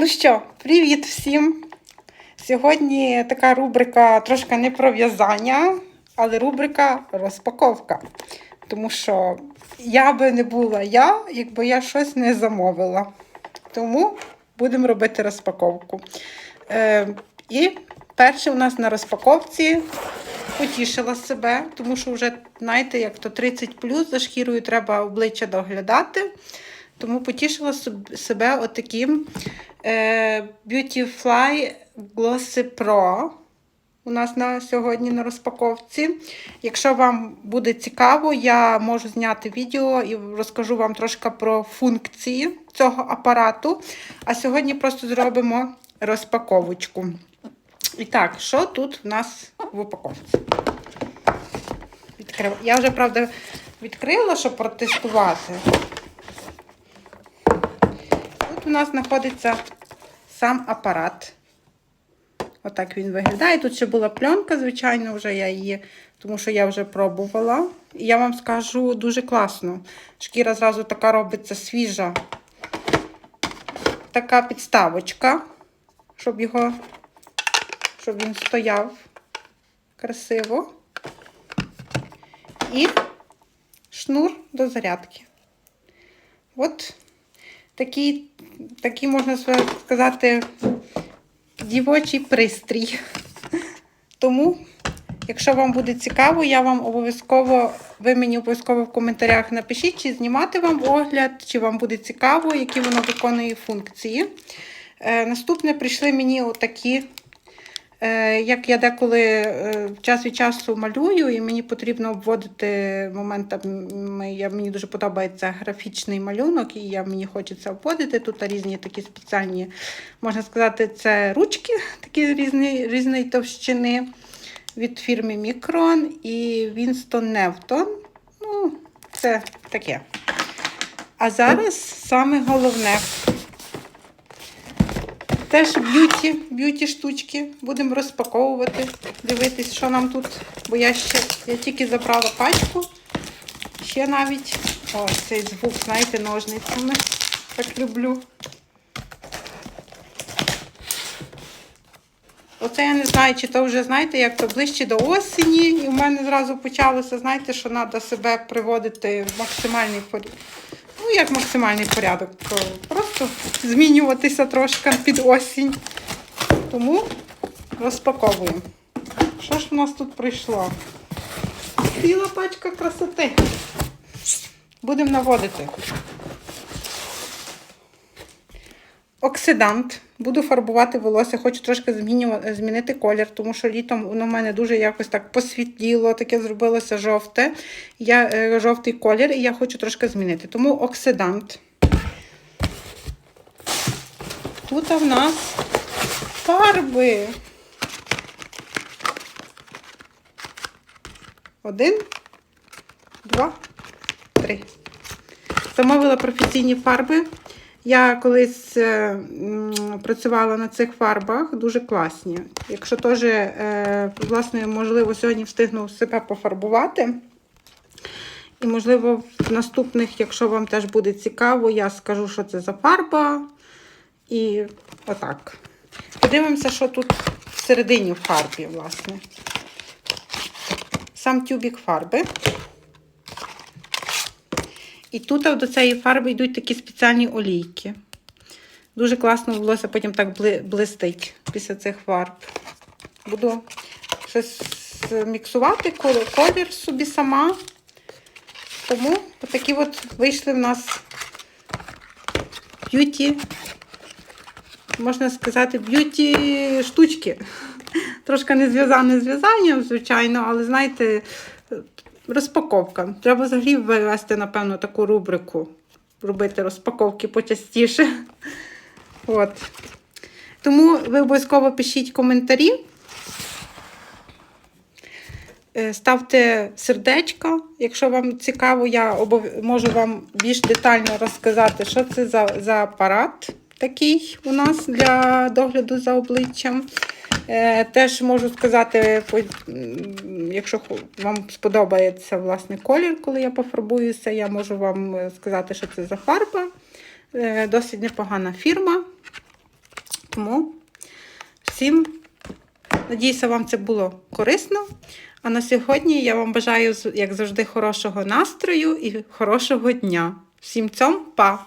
Ну що, привіт всім! Сьогодні така рубрика трошки не про в'язання, але рубрика розпаковка. Тому що я би не була я, якби я щось не замовила. Тому будемо робити розпаковку. Е, і перше у нас на розпаковці потішила себе, тому що вже, знаєте, як то 30 за шкірою треба обличчя доглядати. Тому потішила себе отаким е, Beautyfly Glossy Pro. У нас на сьогодні на розпаковці. Якщо вам буде цікаво, я можу зняти відео і розкажу вам трошки про функції цього апарату. А сьогодні просто зробимо розпаковочку. І так, що тут в нас в упаковці? Відкрив... Я вже, правда, відкрила, щоб протестувати. Тут у нас знаходиться сам апарат. Отак він виглядає. Тут ще була пленка, звичайно, вже я її, тому що я вже пробувала. І я вам скажу дуже класно. Шкіра зразу така робиться свіжа. Така підставочка, щоб його, щоб він стояв красиво. І шнур до зарядки. От такий, такий, можна сказати, дівочий пристрій. Тому, якщо вам буде цікаво, я вам обов'язково, ви мені обов'язково в коментарях напишіть, чи знімати вам огляд, чи вам буде цікаво, які воно виконує функції. Е, наступне прийшли мені отакі. Е, Як я деколи е, час від часу малюю, і мені потрібно обводити моментами, я, мені дуже подобається графічний малюнок, і я, мені хочеться обводити. Тут різні такі спеціальні, можна сказати, це ручки такі різні, різної товщини від фірми Micron і Winston Newton. Ну, це таке. А зараз саме головне. Теж б'юті, б'юті штучки. Будемо розпаковувати, дивитись, що нам тут. Бо я ще я тільки забрала пачку. Ще навіть о, цей звук, знаєте, ножницями. Так люблю. Оце я не знаю, чи то вже, знаєте, як то ближче до осені. І в мене зразу почалося, знаєте, що треба себе приводити в максимальний порядок. Ну, як максимальний порядок, просто змінюватися трошки під осінь. Тому розпаковуємо. Що ж в нас тут прийшло? Ціла пачка красоти. Будемо наводити. Оксидант. Буду фарбувати волосся, хочу трошки змінити колір, тому що літом воно в мене дуже якось так посвітліло, таке зробилося жовте. Я, е, жовтий колір, і я хочу трошки змінити. Тому оксидант. Тут в нас фарби. Один, два, три. Замовила професійні фарби. Я колись е, працювала на цих фарбах, дуже класні. Якщо теж, е, власне, можливо, сьогодні встигну себе пофарбувати. І, можливо, в наступних, якщо вам теж буде цікаво, я скажу, що це за фарба. І отак. Подивимося, що тут всередині в фарбі, власне. Сам тюбік фарби. І тут до цієї фарби йдуть такі спеціальні олійки. Дуже класно волосся потім так блистить після цих фарб. Буду щось міксувати, колір, собі сама. Тому отакі от вийшли в нас б'юті, можна сказати, б'юті штучки. Трошки не зв'язане з в'язанням, звичайно, але знаєте, розпаковка. Треба взагалі ввести, напевно, таку рубрику. Робити розпаковки почастіше. От. Тому ви обов'язково пишіть коментарі. Е, Ставте сердечко. Якщо вам цікаво, я можу вам більш детально розказати, що це за, за апарат такий у нас для догляду за обличчям. Е, Теж можу сказати, якщо вам сподобається власне колір, коли я пофарбуюся, я можу вам е, сказати, що це за фарба. Е, Досить непогана фірма. Тому всім, надіюся, вам це було корисно. А на сьогодні я вам бажаю, як завжди, хорошого настрою і хорошого дня. Всім цьом, па!